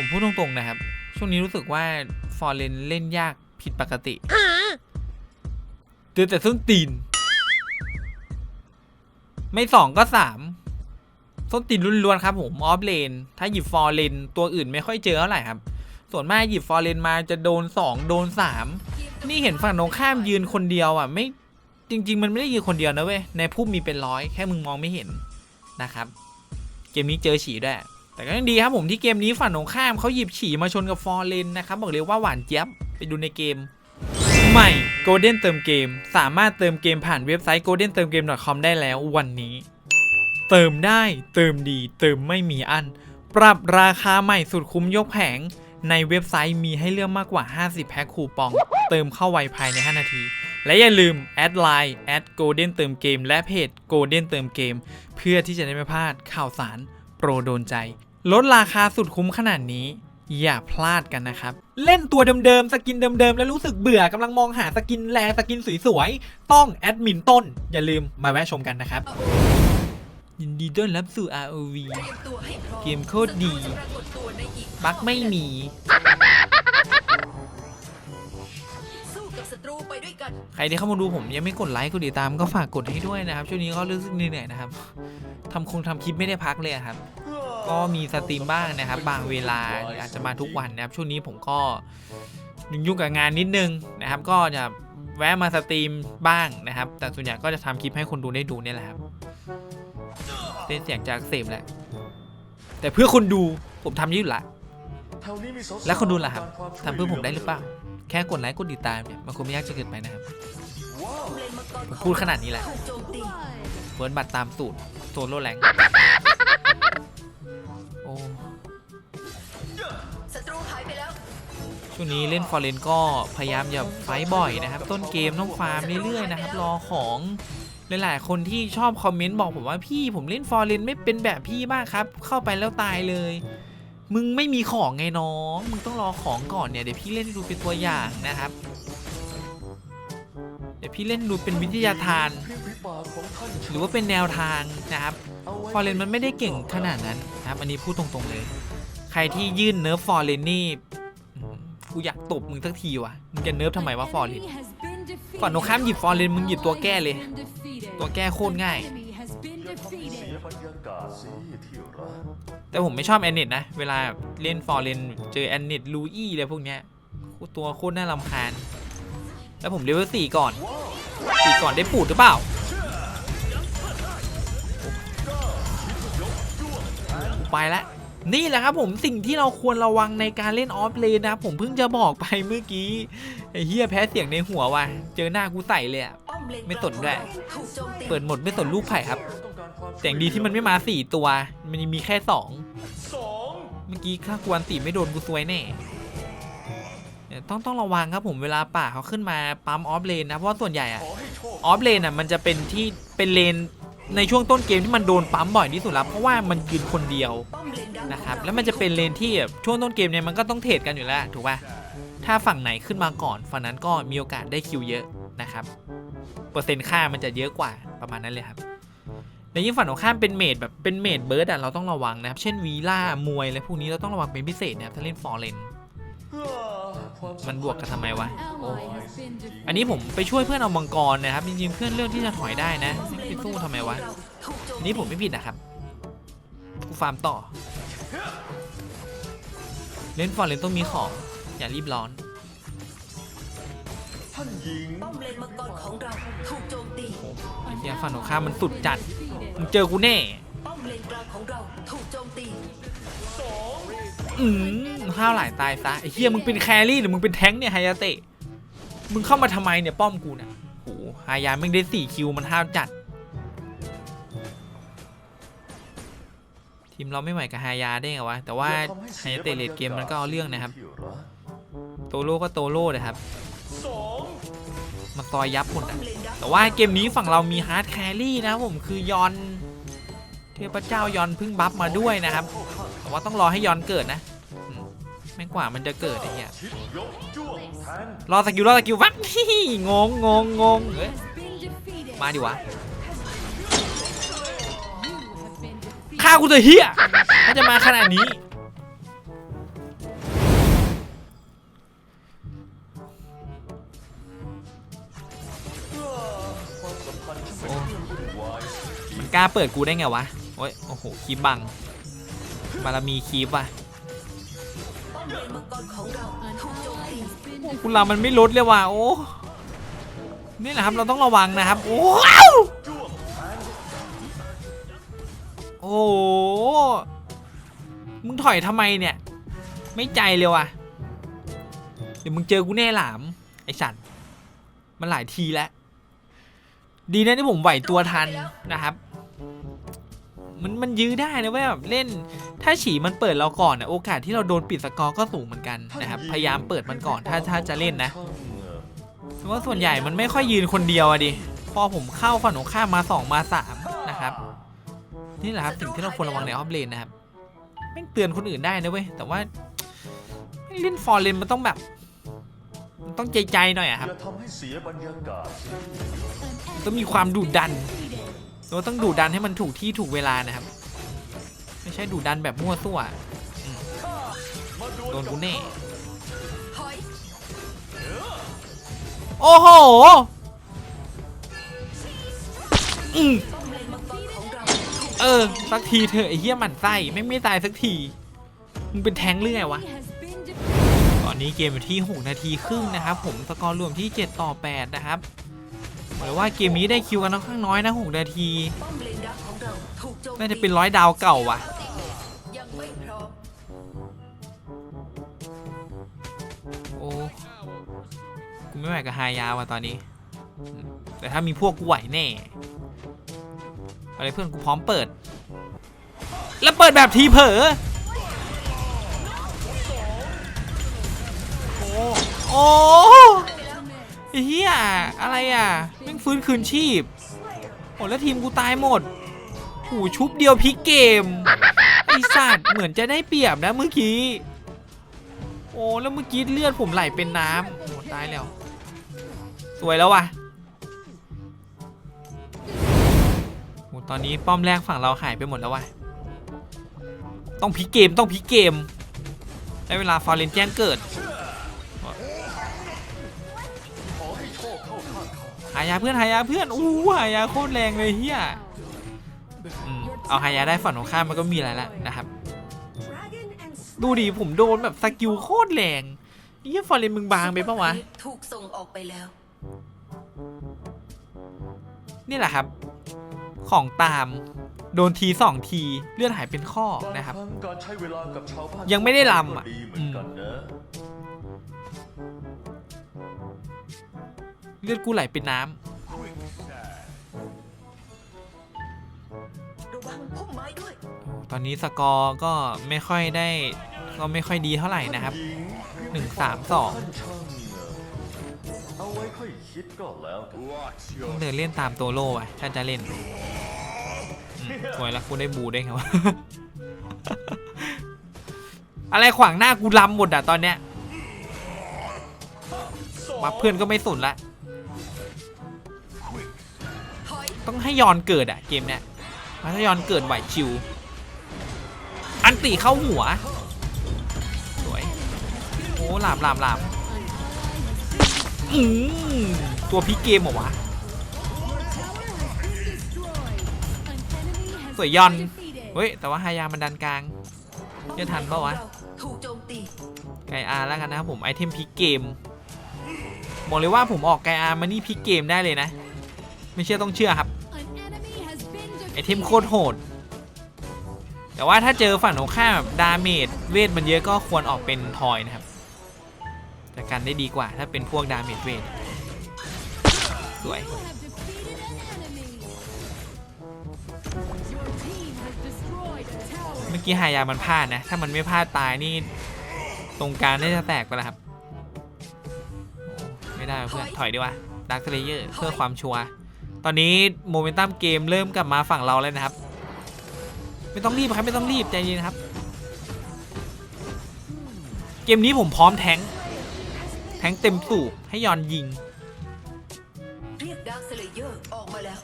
ผมพูดตรงๆนะครับ ช่วงนี้รู้สึกว่าฟอร์เรนเล่นยากผิดปกติเจอแต่ส้นตีน ไม่สองก็สามส้นตีนล้วนๆครับผมออฟเลน ถ้าหยิบฟอร์เรนตัวอื่นไม่ค่อยเจอเท่าไหร่ครับ ส่วนมากหยิบฟอร์เรนมาจะโดนสองโดนสามนี่เห็นฝั่งตรงข้ามยืนคนเดียวอะ ไม่จริง ๆ มันไม่ได้ยืนคนเดียวนะเว้ยในผู้มีเป็นร้อยแค่มึงมองไม่เห็นนะครับ เกมนี้เจอฉี่ด้วย แต่ก็ยังดีครับผมที่เกมนี้ฝั่งตรงข้ามเขาหยิบฉี่มาชนกับฟอร์เรนนะครับบอกเลยว่าหวานเจี๊ยบไปดูในเกมใหม่ Golden เติมเกม สามารถเติมเกมผ่านเว็บไซต์ golden เติมเกม .com ได้แล้ววันนี้ เติมได้เติมดี เติมไม่มีอัน ปรับราคาใหม่สุดคุ้มยกแผง ในเว็บไซต์มีให้เลือกมากกว่า 50 แพ็คคูปอง เติมเข้าไวภายใน 5 นาที และอย่าลืมแอดไลน์แอด golden เติมเกม และเพจ golden เติมเกม เพื่อที่จะได้ไม่พลาดข่าวสาร โปรโดนใจ ลดราคาสุดคุ้มขนาดนี้ อย่าพลาดกันนะครับ เล่นตัวเดิมๆ สกินเดิมๆ แล้วรู้สึกเบื่อกำลังมองหาสกินแรสกินสวยๆ ต้องแอดมินต้น อย่าลืมมาแวะชมกันนะครับ ยินดีต้อนรับสู่ ROV เกมโคตรดี บั๊กไม่มี สู้กับศัตรูไปด้วยกันใครที่เข้ามาดูผมยังไม่กดไลค์กดติดตามก็ฝากกดให้ด้วยนะครับ ช่วงนี้ก็รู้สึกเหนื่อยๆนะครับทำคงทำคลิปไม่ได้พักเลยอะครับ ก็มีสตรีมบ้างนะครับ บางเวลาอาจจะมาทุกวันนะครับ ช่วงนี้ผมก็ยุ่งกับงานนิดนึงนะครับ ก็จะแวะมาสตรีมบ้างนะครับ แต่ส่วนใหญ่ก็จะทำคลิปให้คนดูได้ดูนี่แหละครับเส้นเสียงจากเสพแหละ แต่เพื่อคนดูผมทำยู่ละแล้วคนดูล่ะครับทำเพื่อผมได้หรือเปล่า แค่กดไลค์กดติดตามเนี่ยมันคงไม่ยากจะเกินไปนะครับผมพูดขนาดนี้แหละเฟิร์นบัตรตามสูตรโซโล่แรง นี้เล่นฟอร์เรนก็พยายามอย่าไฟบ่อยนะครับ ต้นเกมต้องฟาร์มเรื่อยๆนะครับ รอของหลายๆคนที่ชอบคอมเมนต์บอกผมว่าพี่ผมเล่นฟอร์เรนไม่เป็นแบบพี่บ้างครับ เข้าไปแล้วตายเลย มึงไม่มีของไงน้องมึงต้องรอของก่อนเนี่ยเดี๋ยวพี่เล่นดูเป็นตัวอย่างนะครับ เดี๋ยวพี่เล่นดูเป็นวิทยาทาน หรือว่าเป็นแนวทางนะครับฟอร์เรนมันไม่ได้เก่งขนาดนั้นนะครับอันนี้พูดตรงๆเลย ใครที่ยื่นเนิร์ฟฟอร์เรนนี่ กูอยากตบมึงสักทีวะมึงจะเนิร์ฟทำไมวะฟอร์เรนก่อนตรงข้ามหยิบฟอร์เรนมึงหยิบตัวแก้เลย ตัตัววแก้แก้โคโคตตรรง่าง่ายยแต่ผมไม่ชอบแอนเนตนะ เวลาเล่นฟอร์เรนเจอแอนเนตลูอี้อะไรพวกเนี้ยตัวโคตรน่ารำคาญ แล้วผมเลเวลสี่ก่อนสี่ก่อนได้ปูดหรือเปล่าไปแล้ว นี่แหละครับผมสิ่งที่เราควรระวังในการเล่นออฟเลนนะครับผมเพิ่งจะบอกไปเมื่อกี้เฮียแพ้เสียงในหัวว่ะเจอหน้ากูใส่เลยอะไม่สนด้วยเปิดหมดไม่สนลูกไผ่ครับแต่อย่างดีที่มันไม่มาสี่ตัว มันมีแค่สองเมื่อกี้ข้ากวนตีไม่โดนกูซวยแน่ต้องต้องระวังครับผมเวลาป่าเขาขึ้นมาปั๊มออฟเลนนะเพราะส่วนใหญ่อะออฟเลนอะมันจะเป็นที่เป็นเลน ในช่วงต้นเกมที่มันโดนปั๊มบ่อยที่สุดแล้วเพราะว่ามันยืนคนเดียวนะครับแล้วมันจะเป็นเลนที่ช่วงต้นเกมเนี่ยมันก็ต้องเทรดกันอยู่แล้วถูกป่ะถ้าฝั่งไหนขึ้นมาก่อนฝั่งนั้นก็มีโอกาสได้คิวเยอะนะครับเปอร์เซ็นต์ค่ามันจะเยอะกว่าประมาณนั้นเลยครับในยิ่งฝั่งตรงข้ามเป็นเมดแบบเป็นเมดเบิร์ดอะเราต้องระวังนะครับเช่นวีล่ามวยอะไรพวกนี้เราต้องระวังเป็นพิเศษนะครับถ้าเล่นฟอร์เรน มันบวกกันทำไมวะโอ้โอ้อันนี้ผมไปช่วยเพื่อนเอามังกรนะครับ จริงๆ เพื่อนเลือกที่จะถอยได้นะไม่ไปสู้ทำไมวะถูกโจมอันนี้ผมไม่ผิดนะครับ กูฟาร์มต่อ เล่นฟอร์เรนต้องมีของ อย่ารีบร้อนท่านหญิงป้อมเลนมังกรของเราถูกโจมตีไอ้เหี้ยฝั่งตรงข้ามมันสุดจัด มึงเจอกูแน่ ป้อมเลนกลางของเราถูกโจมตี อืมห้าวหลายตายซะไอ้เหี้ยมึงเป็นแครี่หรือมึงเป็นแท้งเนี่ยไฮยาเตะ มึงเข้ามาทำไมเนี่ยป้อมกูเนี่ยโหฮายาแม่งได้สี่คิวมันห้าวจัด ทีมเราไม่ไหวกับฮายาได้ไงวะ แต่ว่าไฮยาเตะเลดเกมมันก็เอาเรื่องนะครับ โตโร่ก็โตโร่เลยครับมันซอยยับหมดอะมเลนแต่ว่าเกมนี้ฝั่งเรามีฮาร์ดแครี่นะผมคือยอน เทพเจ้ายอนพิ่งบัฟมาด้วยนะครับ แต่ว่าต้องรอให้ยอนเกิดนะ แม่งกว่ามันจะเกิดไอ้เหี้ยรอสกิลรอสกิลวัดงงงงงงเฮ้ยมาดิวะฆ่ากูเถอะเฮียถ้าจะมาขนาดนี้กล้าเปิดกูได้ไงวะ โอ้ย โอ้โห คีบบัง บารมีคีบว่ะ กรของเราถูกโจมตีคุณลามันไม่ลดเลยว่ะโอ้นี่แหละครับเราต้องระวังนะครับโอ้ว้าวโอ้มึงถอยทำไมเนี่ย ไม่ใจเลยว่ะเดี๋ยวมึงเจอกูแน่หลาม ไอสัตว์มันหลายทีแล้ว ดีนะที่ผมไหวตัวทันนะครับ มันมันยื้อได้นะเว้ยแบบเล่น ถ้าฉีมันเปิดเราก่อนนะโอกาสที่เราโดนปิดสกอร์ก็สูงเหมือนกันนะครับพยายามเปิดมันก่อนถ้าถ้าจะเล่นนะเพราะว่าส่วนใหญ่มันไม่ค่อยยืนคนเดียวอะดิพอผมเข้าฝั่งตรงข้ามมาสองมาสามนะครับนี่แหละครับสิ่งที่เราควรระวังในออฟเลนนะครับแม่งเตือนคนอื่นได้นะเว้ยแต่ว่าเล่นฟอร์เลนมันต้องแบบมันต้องใจใจๆหน่อยอะครับต้องมีความดุดัน เราต้องดุดันให้มันถูกที่ถูกเวลานะครับ ไม่ใช่ดุดันแบบมั่วซั่วโดนกูแน่โอ้โหอเออ สักทีเถอไอ้เหี้ยหมันไส้ไม่ไม่ตายสักที มึงเป็นแทงค์หรือไงวะ ตอนนี้เกมอยู่ที่ 6 นาทีครึ่งนะครับ ผมสกอร์รวมที่ 7 ต่อ 8 นะครับ หมายว่าเกมนี้ได้คิวกันค่อนข้างน้อยนะ6นาทีป้อมเลนดักของเราถูกโจมตีน่าจะเป็นร้อยดาวเก่าว่ะยังไม่พร้อมโอ้กูไม่ไหวกับไฮยาวว่ะตอนนี้อืมแต่ถ้ามีพวกกูไหวแน่อะไรเพื่อนกูพร้อมเปิด แล้วเปิดแบบทีเผลอโอ้โอ้ไอ้ เฮียอะไรอะแม่งฟื้นคืนชีพโอ้แล้วทีมกูตายหมดโอ้ชุบเดียวพิกเกมไอสัตว์เหมือนจะได้เปรียบนะเมื่อกี้ โอ้แล้วเมื่อกี้เลือดผมไหลเป็นน้ำโอ้ตายแล้ว สวยแล้วว่ะโอ้ตอนนี้ป้อมแรกฝั่งเราหายไปหมดแล้วว่ะต้องพิกเกมต้องพิกเกมได้เวลาฟอร์เรนแจ้งเกิดาหายาเพื่อนหายาเพื่อนอู้หายาโคตรแรงเลยเฮียอืมเอาหายาได้ฝั่งตรงข้ามมันก็มีอะไรแล้วนะครับ ดูดิผมโดนแบบสกิลโคตรแรงเฮียฟอร์เรนมึงบางไปปะวะถูกส่งออกไปแล้ว นี่แหละครับ ของตามโดนทีสองทีเลือดหายเป็นข้อบางนะครับครั้งการใช้เวลากับชาวบ้านยังไม่ได้รำอะ เหมือนกันนะเลือดกูไหลเป็นน้ำระวังพุ่มไม้ด้วยตอนนี้สกอร์ก็ไม่ค่อยได้ก็ไม่ค่อยดีเท่าไหร่นะครับหญิงหนึ่งสามสองท่านช่างเอาไว้ค่อยคิดก็แล้วกันต้องเดินเล่นตามโตโร่ไปถ้าจะเล่นอืมสวยแล้วกูได้บูได้ไงวะอะไรขวางหน้ากูลำหมดอะตอนเนี้ยมาเพื่อนก็ไม่สนละ ต้องให้ยอนเกิดอะเกมเนี้ยถ้ายอนเกิดไหวชิว อันตีเข้าหัว สวย โอ้หลามหลามหลามอืมตัวพีคเกมเหรอวะ สวยยอน เฮ้ย แต่ว่าฮายามันดันกลางจะทันปะวะไกอาแล้วกันนะครับผมไอเทมพีเกมบอกเลยว่าผมออกไกอามานี่พีเกมได้เลยนะ ไม่เชื่อต้องเชื่อครับ เทมโคตรโหด แต่ว่าถ้าเจอฝั่งตรงข้ามแบบดาเมจเวทมันเยอะก็ควรออกเป็นทอยนะครับจะกันได้ดีกว่าถ้าเป็นพวกดาเมจเวทสวยเมื่อกี้หายามันพลาดนะ ถ้ามันไม่พลาดตายนี่ ตรงกลางน่าจะแตกไปแล้วครับ ไม่ได้เพื่อน ถอยดีกว่าดักเลเยอร์เพื่อความชัวร์ ตอนนี้โมเมนตัมเกมเริ่มกลับมาฝั่งเราแล้วนะครับ ไม่ต้องรีบครับไม่ต้องรีบใจเย็นครับ เกมนี้ผมพร้อมแทงค์แทงค์เต็มสูบให้ยอนยิงเรียกดาร์คสเลเยอร์ออกมาแล้ว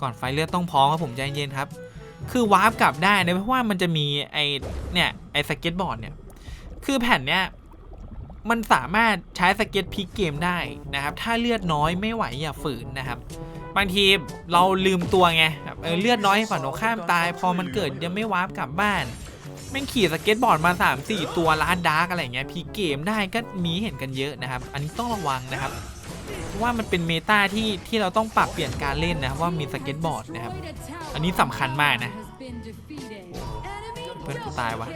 ก่อนไฟเลือดต้องพร้อมครับผมใจเย็นครับ คือวาร์ปกลับได้นะเพราะว่ามันจะมีไอเนี่ยไอสเก็ตบอร์ดเนี่ย คือแผ่นเนี้ย มันสามารถใช้สเก็ตพลิกเกมได้นะครับ ถ้าเลือดน้อยไม่ไหวอย่าฝืนนะครับ บางทีเราลืมตัวไงแบบเออเลือดน้อยให้ฝั่งตรงข้ามตาย พอมันเกิดยังไม่วาร์ปกลับบ้านแม่งขี่สเก็ตบอร์ดมา 3 4 ตัวร้านดาร์กอะไรเงี้ยพลิกเกมได้ก็มีเห็นกันเยอะนะครับ อันนี้ต้องระวังนะครับเพราะว่ามันเป็นเมตาที่ที่เราต้องปรับเปลี่ยนการเล่นนะครับว่ามีสเก็ตบอร์ดนะครับ อันนี้สำคัญมากนะ เพื่อนตายวะ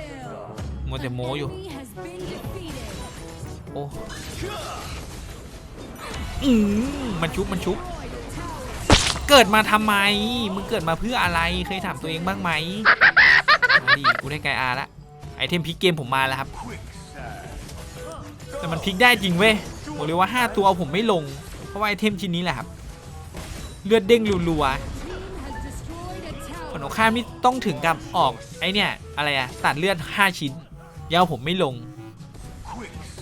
มัวแต่โม้อยู่ โอ้อืมมันชุบมันชุบ เกิดมาทำไม มึงเกิดมาเพื่ออะไร เคยถามตัวเองบ้างไหมดิกูได้ไกอาละ ไอเทมพลิกเกมผมมาแล้วครับ แต่มันพลิกได้จริงเว้ยบอกเลยว่า 5 ตัวเอาผมไม่ลง เพราะว่าไอเทมชิ้นนี้แหละครับ เลือดเด้งรัวๆคนของข้ามนี่ต้องถึงกับออกไอเนี่ย อะไรอะตัดเลือด 5 ชิ้นยาวผมไม่ลง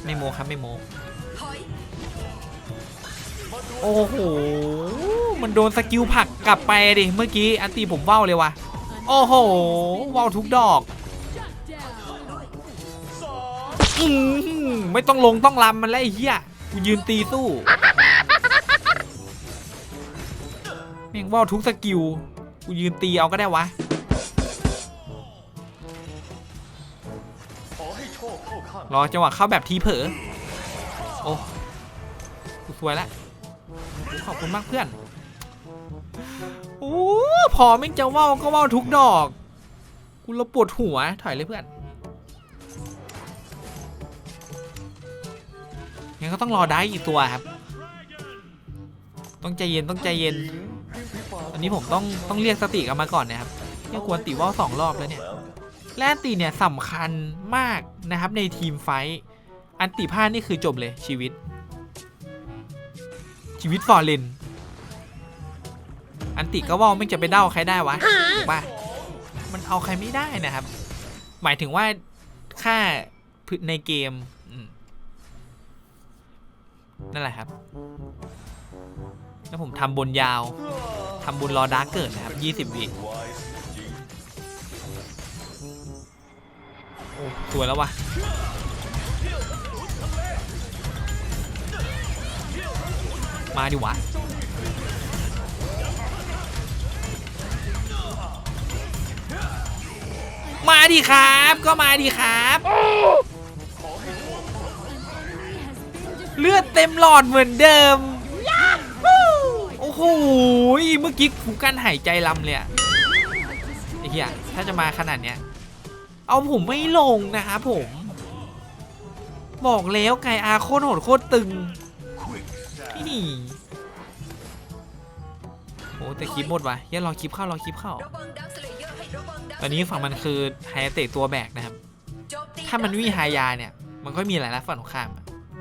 ไม่โมครับไม่โมโอ้โห มันโดนสกิลผักกลับไปดิ เมื่อกี้อันตีผมว่าวเลยว่ะ โอ้โหว่าวทุกดอกอืมไม่ต้องลงต้องลำมันแล้วไอ้เหี้ย กูยืนตีสู้แม่งว่าวทุกสกิล กูยืนตีเอาก็ได้วะ รอจังหวะเข้าแบบทีเผลอโอ้กูสวยแล้วขอบคุณมากเพื่อนโอ้พอแม่งจะว่าวก็ว่าวทุกดอกกูระปวดหัวถอยเลยเพื่อนงั้นก็ต้องรอได้อีกตัวครับ ต้องใจเย็นต้องใจเย็น อันนี้ผมต้องต้องเรียกสติกลับมาก่อนนะครับเนี่ยควรติว่าวสองรอบแล้วเนี่ย และอันติเนี่ยสำคัญมากนะครับในทีมไฟท์อันติพลาดนี่คือจบเลยชีวิต ชีวิตฟอร์เรนอันติก็ว่าไม่จะไปเด้าใครได้วะถูกปะมันเอาใครไม่ได้นะครับ หมายถึงว่าค่าในเกมอืมนั่นแหละครับ แล้วผมทำบนยาวทำบนรอดาร์กเกิดนะครับ 20วิ สวยแล้ววะมาดิวะมาดิครับ ก็มาดิครับ เลือดเต็มหลอดเหมือนเดิม โอ้โห เมื่อกี้กูกั้นหายใจลำเลยอะไอ้เหี้ย ถ้าจะมาขนาดเนี้ย เอาผมไม่ลงนะครับผม บอกแล้วไก่อาโคตรโหดโคตรตึงนี่โอ้แต่คลิปหมดวะอย่ารอคลิปเข้ารอคลิปเข้า ตอนนี้ฝั่งมันคือไฮเตะตัวแบกนะครับ ถ้ามันไม่มีไฮยาเนี่ย มันก็มีหลายลักฝั่งตรงข้าม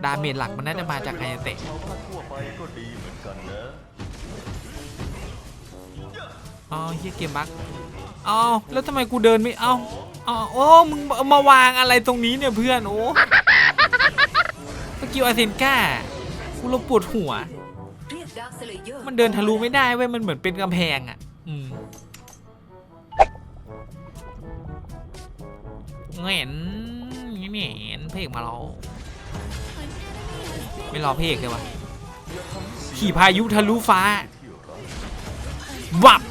ดาเมจหลักมันน่าจะมาจากไฮเตะอ๋อเฮียเกมบักอ๋อแล้วทำไมกูเดินไม่เอา อ๋อโอ้มึงมาวางอะไรตรงนี้เนี่ยเพื่อนโอ้สกิลอาเซนก้ากูเราปวดหัว มันเดินทะลุไม่ได้เว้ยมันเหมือนเป็นกำแพงอะ อืมเงียนเงียนเพลงมาแล้วไม่รอเพลงเลยวะขี่พายุทะลุฟ้าวับ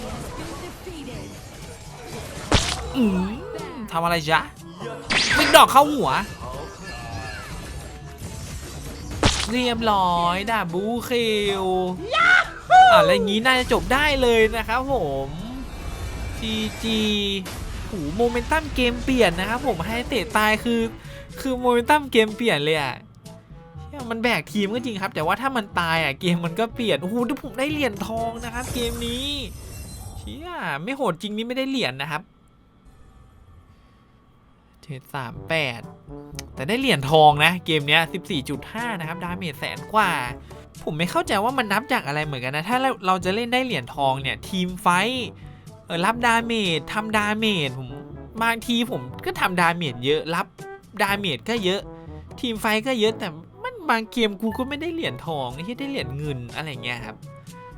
อืม ทำอะไรจ๊ะมิกดอกเข้าหัว เรียบร้อยด่าบูคิวอะแล้วอย่างนี้น่าจะจบได้เลยนะครับผม GG หูโมเมนตัมเกมเปลี่ยนนะครับผมให้เตะตายคือ คือโมเมนตัมเกมเปลี่ยนเลยอะเหี้ยมันแบกทีมก็จริงครับ แต่ว่าถ้ามันตายอะเกมมันก็เปลี่ยนโอ้โหเดี๋ยวผมได้เหรียญทองนะครับ เกมนี้เชี่ยไม่โหดจริงนี่ไม่ได้เหรียญนะครับเจ็ด สามแปดแต่ได้เหรียญทองนะ เกมเนี้ย14.5นะครับ ดาเมจแสนกว่า ผมไม่เข้าใจว่ามันนับจากอะไรเหมือนกันนะ ถ้าเราเราจะเล่นได้เหรียญทองเนี่ย ทีมไฟท์เออรับดาเมจทำดาเมจผมบางทีผมก็ทำดาเมจเยอะรับดาเมจก็เยอะ ทีมไฟท์ก็เยอะแต่มันบางเกมกูก็ไม่ได้เหรียญทองที่ได้เหรียญเงินอะไรเงี้ยครับ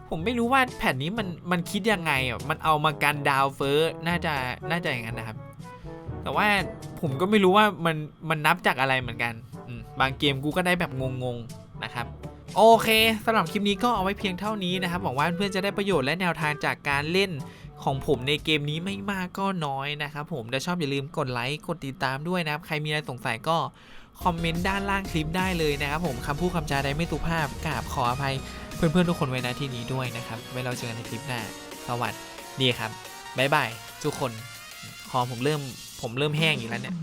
ผมไม่รู้ว่าแผ่นนี้มันมันคิดยังไงอะมันเอามากันดาวเฟอร์น่าจะน่าจะอย่างนั้นนะครับ แต่ว่าผมก็ไม่รู้ว่ามันมันนับจากอะไรเหมือนกัน บางเกมกูก็ได้แบบงงๆนะครับ โอเคสำหรับคลิปนี้ก็เอาไว้เพียงเท่านี้นะครับหวังว่าเพื่อนๆจะได้ประโยชน์และแนวทางจากการเล่นของผมในเกมนี้ไม่มากก็น้อยนะครับผมถ้าชอบอย่าลืมกดไลค์กดติดตามด้วยนะครับ ใครมีอะไรสงสัยก็คอมเมนต์ด้านล่างคลิปได้เลยนะครับผมคำพูดคำจาใดไม่สุภาพกราบขออภัยเพื่อนๆทุกคนไว้ณที่นี้ด้วยนะครับ ไว้เราเจอกันในคลิปหน้า สวัสดีครับบ๊ายบายทุกคนคอผมเริ่ม ผมเริ่มแห้งอีกแล้วเนี่ย